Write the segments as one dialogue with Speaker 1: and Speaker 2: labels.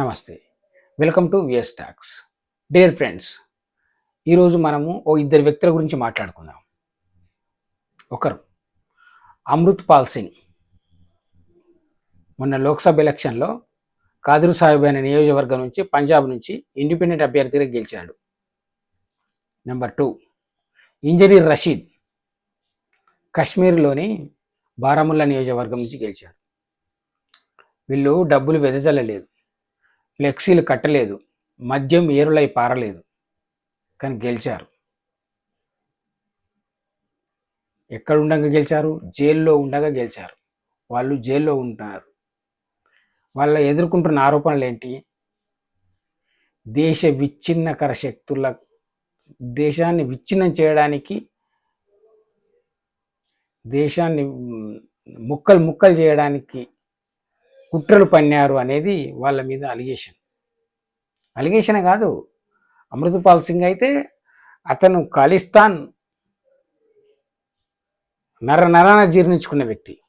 Speaker 1: నమస్తే. Welcome to VS talks dear friends ఈరోజు మనము ఓ ఇద్దరు వ్యక్తుల గురించి మాట్లాడుకుందాం. ఒకరు అమృత్ పాల్ సింగ్. మొన్న లోక్సభ ఎలక్షన్లో కాదరు సాహిబ్ అనే నియోజకవర్గం నుంచి పంజాబ్ నుంచి ఇండిపెండెంట్ అభ్యర్థిగా గెలిచాడు. నెంబర్ టూ ఇంజనీర్ రషీద్ కశ్మీర్లోని బారాముల్లా నియోజకవర్గం నుంచి గెలిచాడు. వీళ్ళు డబ్బులు వెదజల్లలేదు. ఫ్లెక్సీలు కట్టలేదు మద్యం ఏరులై పారలేదు కానీ గెలిచారు. ఎక్కడ ఉండగా గెలిచారు? జైల్లో ఉండగా గెలిచారు. వాళ్ళు జైల్లో ఉంటున్నారు. వాళ్ళ ఎదుర్కొంటున్న ఆరోపణలు ఏంటి? దేశ విచ్ఛిన్నకర శక్తుల దేశాన్ని విచ్ఛిన్నం చేయడానికి దేశాన్ని ముక్కలు ముక్కలు చేయడానికి కుట్రలు పన్నారు అనేది వాళ్ళ మీద అలిగేషన్. అలిగేషన్ కాదు. అమృతపాల్ సింగ్ అయితే అతను ఖాళిస్తాన్ నర నరాన జీర్ణించుకున్న వ్యక్తి.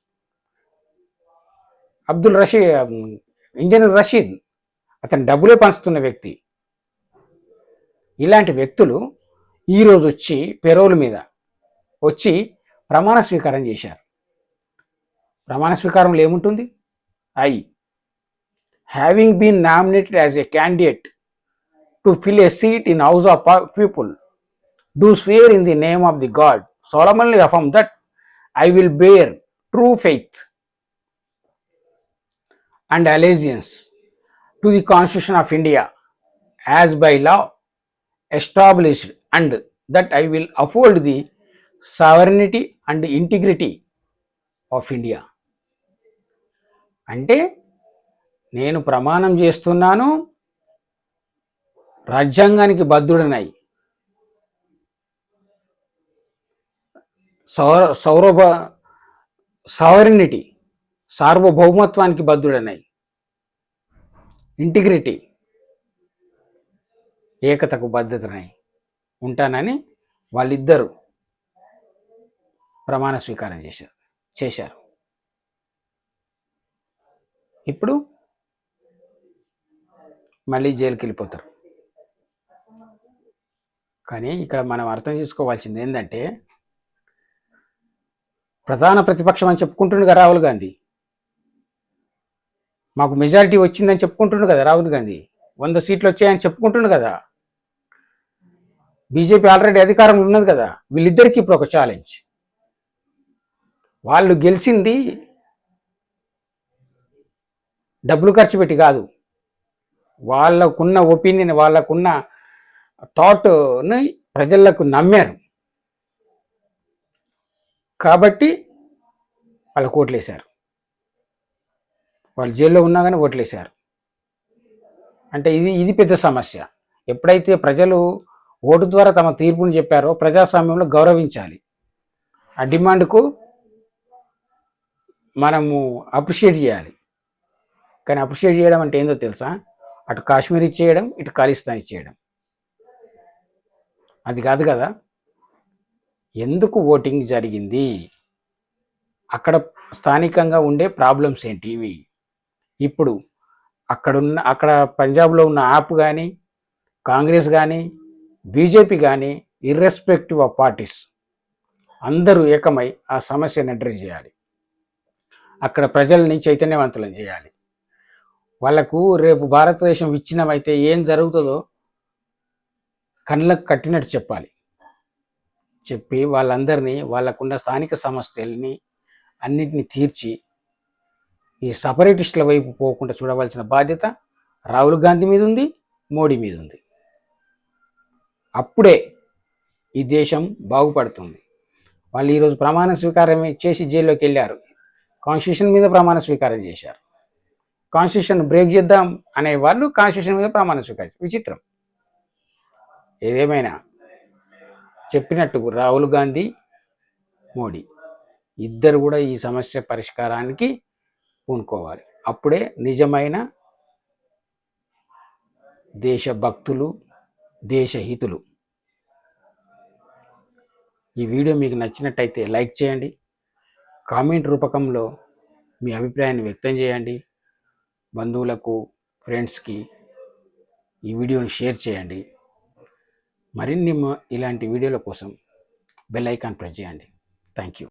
Speaker 1: అబ్దుల్ రషీద్ ఇంజనీర్ రషీద్ అతను డబ్బులే పంచుతున్న వ్యక్తి. ఇలాంటి వ్యక్తులు ఈరోజు వచ్చి పెరోల్ మీద వచ్చి ప్రమాణ స్వీకారం చేశారు. ప్రమాణ స్వీకారంలో ఏముంటుంది? I, having been nominated as a candidate to fill a seat in House of People, do swear in the name of the God, solemnly affirm that I will bear true faith and allegiance to the Constitution of India as by law established and that I will uphold the sovereignty and integrity of India. అంటే నేను ప్రమాణం చేస్తున్నాను రాజ్యాంగానికి బద్ధుడనై. సౌర సౌరభ సవరినిటీ సార్వభౌమత్వానికి బద్ధుడనై. Integrity ఏకతకు బద్ధతనై ఉంటానని వాళ్ళిద్దరూ ప్రమాణ స్వీకారం చేశారు చేశారు. ఇప్పుడు మళ్ళీ జైలుకి వెళ్ళిపోతారు. కానీ ఇక్కడ మనం అర్థం చేసుకోవాల్సింది ఏంటంటే ప్రధాన ప్రతిపక్షం అని చెప్పుకుంటుండు కదా రాహుల్ గాంధీ. మాకు మెజారిటీ వచ్చిందని చెప్పుకుంటుండు కదా రాహుల్ గాంధీ. వంద సీట్లు వచ్చాయని చెప్పుకుంటుండు కదా. బీజేపీ ఆల్రెడీ అధికారంలో ఉన్నది కదా. వీళ్ళిద్దరికీ ఇప్పుడు ఒక ఛాలెంజ్ వాళ్ళు గెలిచింది డబ్బులు ఖర్చు పెట్టి కాదు. వాళ్ళకున్న ఒపీనియన్ వాళ్ళకున్న థాట్ని ప్రజలకు నమ్మారు. కాబట్టి వాళ్ళకు ఓట్లేశారు. వాళ్ళు జైల్లో ఉన్నా కానీ ఓట్లేశారు. అంటే ఇది ఇది పెద్ద సమస్య. ఎప్పుడైతే ప్రజలు ఓటు ద్వారా తమ తీర్పుని చెప్పారో ప్రజాస్వామ్యంలో గౌరవించాలి. ఆ డిమాండ్కు మనము అప్రిషియేట్ చేయాలి. కానీ అప్రిషియేట్ చేయడం అంటే ఏందో తెలుసా? అటు కాశ్మీర్ ఇచ్చేయడం ఇటు ఖాళీస్థాన్ ఇచ్చేయడం. అది కాదు కదా? ఎందుకు ఓటింగ్ జరిగింది? అక్కడ స్థానికంగా ఉండే ప్రాబ్లమ్స్ ఏంటి ఇవి? ఇప్పుడు అక్కడున్న అక్కడ పంజాబ్లో ఉన్న ఆప్ కానీ కాంగ్రెస్ కానీ బీజేపీ కానీ ఇర్రెస్పెక్టివ్ ఆఫ్ పార్టీస్ అందరూ ఏకమై ఆ సమస్యను అడ్రస్ చేయాలి. అక్కడ ప్రజల్ని చైతన్యవంతులను చేయాలి. వాళ్ళకు రేపు భారతదేశం విచ్ఛిన్నమైతే ఏం జరుగుతుందో కళ్ళకు కట్టినట్టు చెప్పాలి. చెప్పి వాళ్ళందరినీ వాళ్ళకున్న స్థానిక సమస్యల్ని అన్నిటిని తీర్చి ఈ సపరేటిస్టుల వైపు పోకుండా చూడవలసిన బాధ్యత రాహుల్ గాంధీ మీద ఉంది మోడీ మీద ఉంది. అప్పుడే ఈ దేశం బాగుపడుతుంది. వాళ్ళు ఈరోజు ప్రమాణ స్వీకారం చేసి జైల్లోకి వెళ్ళారు. కాన్స్టిట్యూషన్ మీద ప్రమాణ స్వీకారం చేశారు. కాన్స్టిట్యూషన్ బ్రేక్ చేద్దాం అనే వాళ్ళు కాన్స్టిట్యూషన్ మీద ప్రమాణ స్వీకరించారు విచిత్రం. ఏదేమైనా చెప్పినట్టు రాహుల్ గాంధీ మోడీ ఇద్దరు కూడా ఈ సమస్య పరిష్కారానికి పూనుకోవాలి. అప్పుడే నిజమైన దేశభక్తులు దేశహితులు ఈ వీడియో మీకు నచ్చినట్టయితే లైక్ చేయండి. కామెంట్ రూపకంలో మీ అభిప్రాయాన్ని వ్యక్తం చేయండి. బంధువులకు ఫ్రెండ్స్కి ఈ వీడియోని షేర్ చేయండి. మరిన్ని ఇలాంటి వీడియోల కోసం బెల్ ఐకాన్ ప్రెస్ చేయండి. Thank you